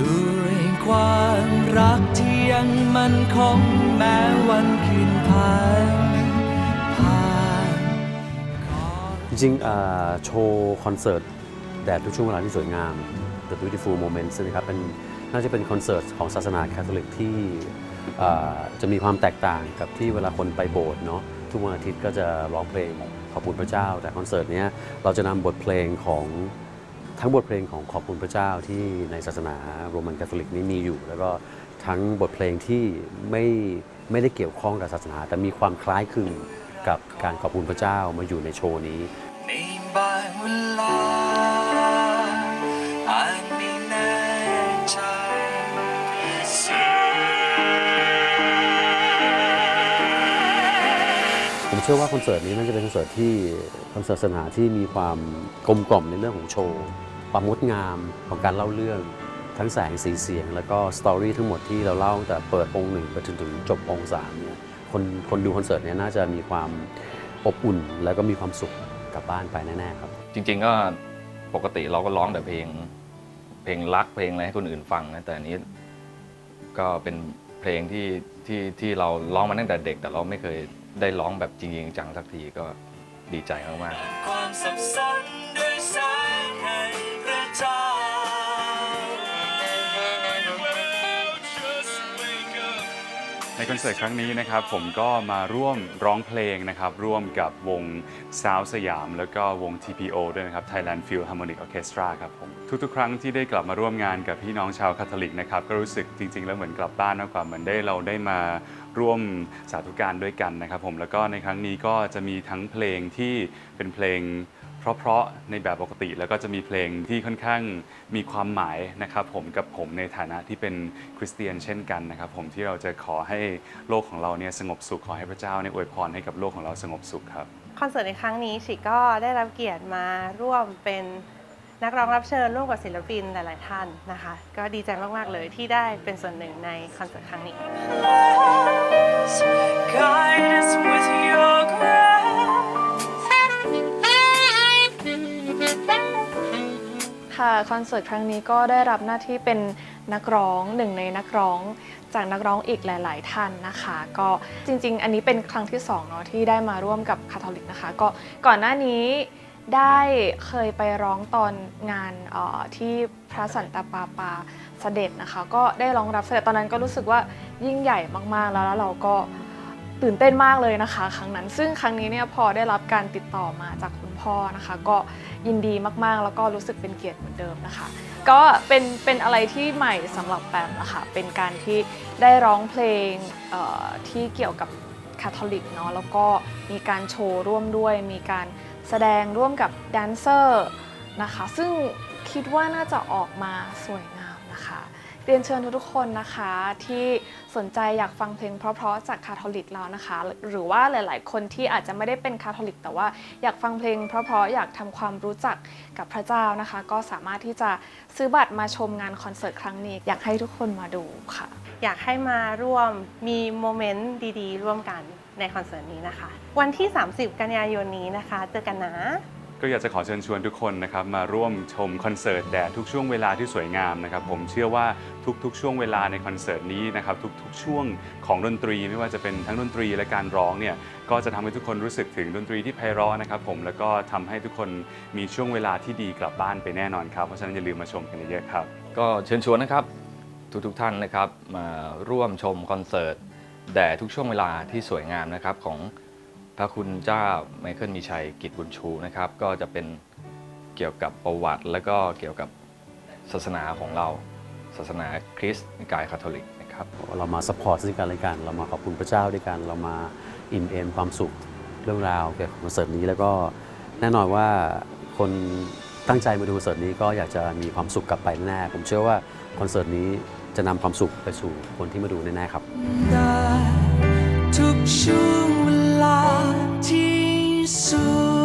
ด้วยความรักที่ยังมันคงแม้วันคืนผ่านผ่านจริงๆโชว์คอนเสิร์ตแดดทุกช่วงเวลาที่สวยงาม The Beautiful Moments นะครับเป็นน่าจะเป็นคอนเสิร์ตของศาสนาคาทอลิกที่จะมีความแตกต่างกับที่เวลาคนไปโบสถ์เนาะทุกวันอาทิตย์ก็จะร้องเพลงขอบคุณพระเจ้า แต่คอนเสิร์ตเนี้ยเราจะนำบทเพลงของ ทั้งบทเพลงของขอบคุณพระเจ้าที่ในศาสนาโรมันคาทอลิกนี้มีอยู่ แล้วก็ทั้งบทเพลงที่ไม่ไม่ได้เกี่ยวข้องกับศาสนา แต่มีความคล้ายคลึงกับการขอบคุณพระเจ้ามาอยู่ในโชว์นี้ในบาเวลา เชื่อว่าคอนเสิร์ตนี้น่าจะเป็นคอนเสิร์ตที่คอนเสิร์ตสนาที่มีความกลมกล่อมในเรื่องของโชว์ ความงดงามของการเล่าเรื่อง ทั้งแสงสีเสียง แล้วก็สตอรี่ทั้งหมดที่เราเล่าแต่เปิดองค์หนึ่งไปจนถึงจบองค์สามเนี่ยคนคนดูคอนเสิร์ตเนี้น่าจะมีความอบอุ่นแล้วก็มีความสุขกลับบ้านไปแน่ๆครับ จริง ๆ ก็ปกติเราก็ร้องแต่เพลง เพลงรักเพลงอะไรให้คนอื่นฟังนะแต่อันนี้ก็เป็นเพลงที่ที่ที่เราร้องมาตั้งแต่เด็กแต่เราไม่เคย ได้ร้องแบบจริงๆจังสักทีก็ดีใจมากๆ ในคอนเสิร์ตครั้งนี้นะครับผมก็มาร่วมร้องเพลงนะครับร่วมกับวงซาวสยาม แล้วก็วง TPO ด้วยนะครับ Thailand Philharmonic Orchestra ครับผมทุกๆ ครั้งที่ได้กลับมาร่วมงานกับพี่น้องชาวคาทอลิกนะครับก็รู้สึกจริง ๆ แล้วเหมือนกลับบ้านมากกว่าเหมือนได้เราได้มาร่วมสาธุการด้วยกันนะครับผมแล้วก็ในครั้งนี้ก็จะมีทั้งเพลงที่เป็นเพลง เพราะๆในแบบปกติ แล้วก็จะมีเพลงที่ค่อนข้างมีความหมายนะครับผมกับผมในฐานะที่เป็นคริสเตียนเช่นกันนะครับผมที่เราจะขอให้โลกของเราเนี่ยสงบสุขขอให้พระเจ้าเนี่ยอวยพรให้กับโลกของเราสงบสุขครับ คอนเสิร์ตในครั้งนี้ชิก็ได้รับเกียรติมาร่วมเป็นนักร้องรับเชิญร่วมกับศิลปินหลาย ๆ ท่านนะคะ ก็ดีใจมาก ๆ เลยที่ได้เป็นส่วนหนึ่งในคอนเสิร์ตครั้งนี้ อนเสิร์ตครั้งนี้ก็ได้รับหน้าที่เป็นนักร้องหนึ่งในนักร้อง จากนักร้องอีกหลาย ๆ ท่านนะคะ ก็จริง ๆ อันนี้เป็นครั้งที่2เนาะที่ได้มาร่วมกับคาทอลิกนะคะ ก็ก่อนหน้านี้ได้เคยไปร้องตอนงานออที่พระสันตะปาปาเสด็จนะคะ ก็ได้ร้องรับเสด็จตอนนั้นก็รู้สึกว่ายิ่งใหญ่มากๆแล้วแล้วเราก็ตื่นเต้นมากเลยนะคะ ครั้งนั้น ซึ่งครั้งนี้เนี่ยพอได้รับการติดต่อมาจากคุณ พ่อนะคะ ก็ยินดีมากๆ แล้วก็รู้สึกเป็นเกียรติเหมือนเดิมนะคะ ก็เป็นเป็นอะไรที่ใหม่สำหรับแปมนะคะเป็นการที่ได้ร้องเพลงที่เกี่ยวกับคาทอลิกเนาะแล้วก็มีการโชว์ร่วมด้วย มีการแสดงร่วมกับแดนเซอร์นะคะ ซึ่งคิดว่าน่าจะออกมาสวยงามนะ เรียนเชิญทุกๆคนนะคะที่สนใจอยากฟังเพลงเพราะๆจากคาทอลิกแล้วนะคะ หรือว่าหลายๆ คนที่อาจจะไม่ได้เป็นคาทอลิก แต่ว่าอยากฟังเพลงเพราะๆอยากทำความรู้จักกับพระเจ้านะคะ ก็สามารถที่จะซื้อบัตรมาชมงานคอนเสิร์ตครั้งนี้ อยากให้ทุกคนมาดูค่ะ อยากให้มาร่วมมีโมเมนต์ดีๆ ร่วมกันในคอนเสิร์ตนี้นะคะ วันที่ 30 กันยายนนี้นะคะ เจอกันนะ ก็อยากจะขอเชิญชวนทุกคนนะครับมาร่วมชมคอนเสิร์ตแดดทุกช่วงเวลาที่สวยงามนะครับผมเชื่อว่าทุกๆ ช่วงเวลาในคอนเสิร์ตนี้นะครับทุกๆ ช่วงของดนตรีไม่ว่าจะเป็นทั้งดนตรีและการร้องเนี่ยก็จะทำให้ทุกคนรู้สึกถึงดนตรีที่ไพเราะนะครับผมแล้วก็ทำให้ทุกคนมีช่วงเวลาที่ดีกลับบ้านไปแน่นอนครับ เพราะฉะนั้นอย่าลืมมาชมกันเยอะๆครับ ก็เชิญชวนนะครับทุกๆท่านนะครับมาร่วมชมคอนเสิร์ตแด่ทุกช่วงเวลาที่สวยงามนะครับของ พระคุณเจ้าไมเคิลมีชัยกิจบุญชูนะครับ ก็จะเป็นเกี่ยวกับประวัติและก็เกี่ยวกับศาสนาของเรา ศาสนาคริสต์นิกายคาทอลิกนะครับเรามาสปอร์ตซึ่งกันและกัน เรามาขอบคุณพระเจ้าด้วยกัน เรามาอิ่มเอมความสุขเรื่องราวเกี่ยวกับคอนเสิร์ตนี้แล้วก็แน่นอนว่าคนตั้งใจมาดูคอนเสิร์ตนี้ก็อยากจะมีความสุขกลับไปแน่ๆผมเชื่อว่าคอนเสิร์ตนี้จะนำความสุขไปสู่คนที่มาดูแน่ๆครับได้ทุกช่วงเว ลาที่สุด